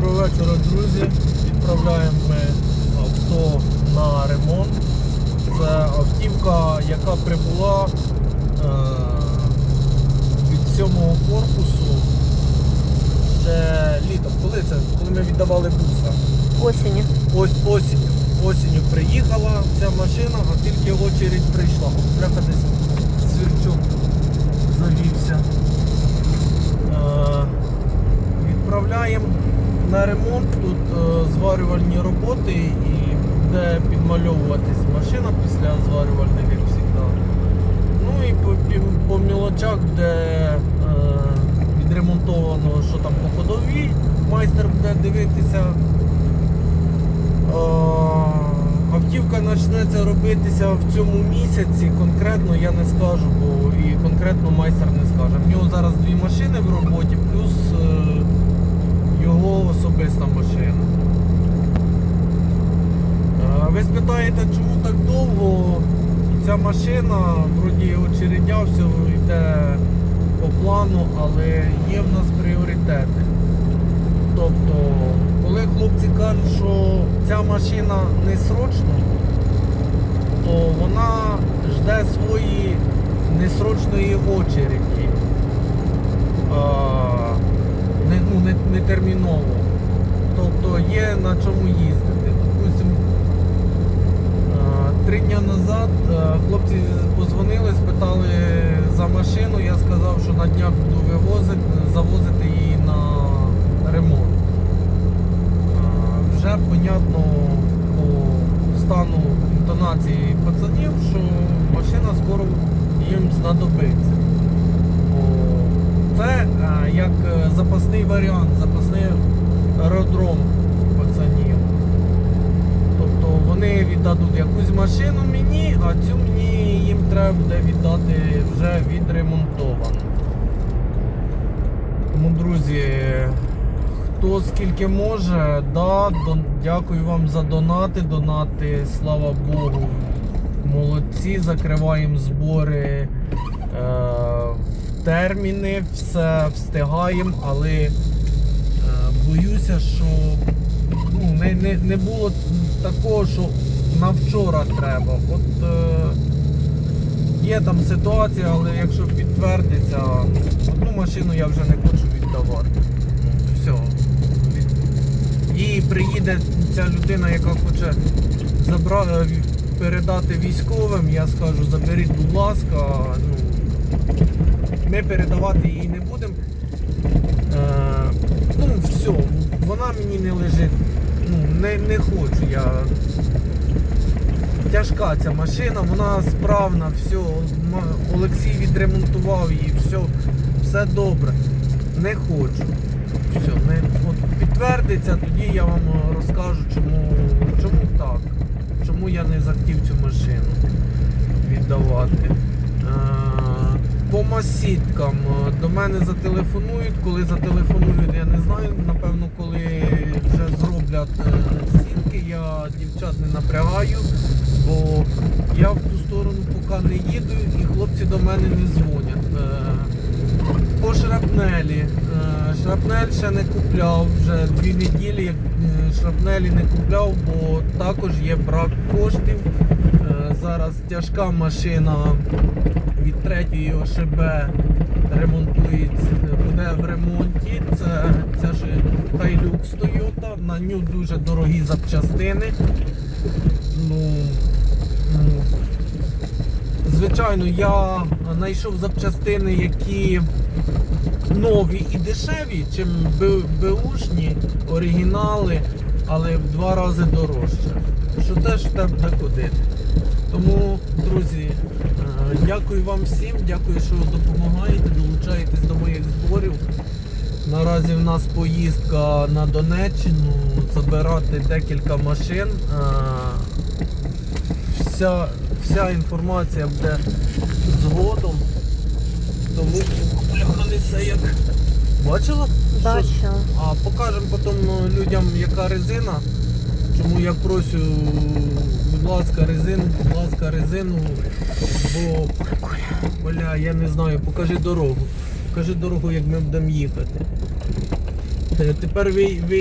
Доброго вечора, друзі. Відправляємо ми авто на ремонт. Це автівка, яка прибула е, від сьомого корпусу. Це літом. Коли це? Коли ми віддавали буса. Осені. Ось осінню. Осінню приїхала ця машина, а тільки очередь прийшла. Бляха десь свірчок завівся. Е, на ремонт. Тут е, зварювальні роботи і буде підмальовуватись машина після зварювальних, як завжди. Ну і по, по мілочах, де е, відремонтовано, що там по ходовій, майстер буде дивитися. Е, Автівка почнеться робитися в цьому місяці. Конкретно я не скажу, бо і конкретно майстер не скаже. В нього зараз дві машини в особиста машина. Е, Ви спитаєте, чому так довго? Ця машина, вроді очередя, все йде по плану, але є в нас пріоритети. Тобто, коли хлопці кажуть, що ця машина не срочна, то вона жде свої несрочної очереді. А, не, ну, не, не терміново. Тобто є на чому їздити. Допустим, а, три дні назад хлопці позвонили, спитали за машину. Я сказав, що на днях буду вивозити, завозити її на ремонт. Вже понятно по стану інтонації пацанів, що машина скоро їм знадобиться. Це як запасний варіант, запасний аеродром пацанів. Тобто вони віддадуть якусь машину мені, а цю мені їм треба буде віддати вже відремонтовану. Тому, друзі, хто скільки може, да, дон- дякую вам за донати. Донати, слава Богу. Молодці, закриваємо збори е, в терміни, все встигаємо, але боюся, що ну, не, не, не було такого, що на вчора треба. От е, є там ситуація, але якщо підтвердиться, одну машину я вже не хочу віддавати. Все. І приїде ця людина, яка хоче забра... е, передати військовим, я скажу, заберіть, будь ласка. Ну, ми передавати її не будемо. Е, ну, все, вона мені не лежить. Ну, не, не хочу я. Тяжка ця машина, вона справна, все. Олексій відремонтував її, все, все добре. Не хочу. Все, не, от підтвердиться, тоді я вам е, розкажу, чому, чому так. Чому я не захотів цю машину віддавати. Е, По масіткам е, до мене зателефонують, коли зателефонують, я не знаю, напевно, коли вже зроблять е, сітки, я дівчат не напрягаю, бо я в ту сторону поки не їду і хлопці до мене не дзвонять. По шрапнелі. Е, Шрапнель ще не купляв, вже дві неділі е, шрапнелі не купляв, бо також є брак коштів. Е, Зараз тяжка машина від третьої ОШБ ремонтується, буде в ремонті. Це, це ж Hilux Toyota, на ню дуже дорогі запчастини. Ну, ну, звичайно, я знайшов запчастини, які нові і дешеві, чим б- беушні оригінали, але в два рази дорожче. Що теж треба ходити. Тому, друзі, е, дякую вам всім, дякую, що допомагаєте, долучаєтесь до моїх зборів. Наразі в нас поїздка на Донеччину, забирати декілька машин. Вся, вся інформація буде згодом. Тому бляха несе як. Бачила? Що- Бачила. А покажемо потім е, людям, яка резина. Чому я прошу, будь ласка, резину, будь ласка, резину, бо бля, я не знаю, покажи дорогу. Покажи дорогу, як ми будемо їхати. Е, Тепер ви, ви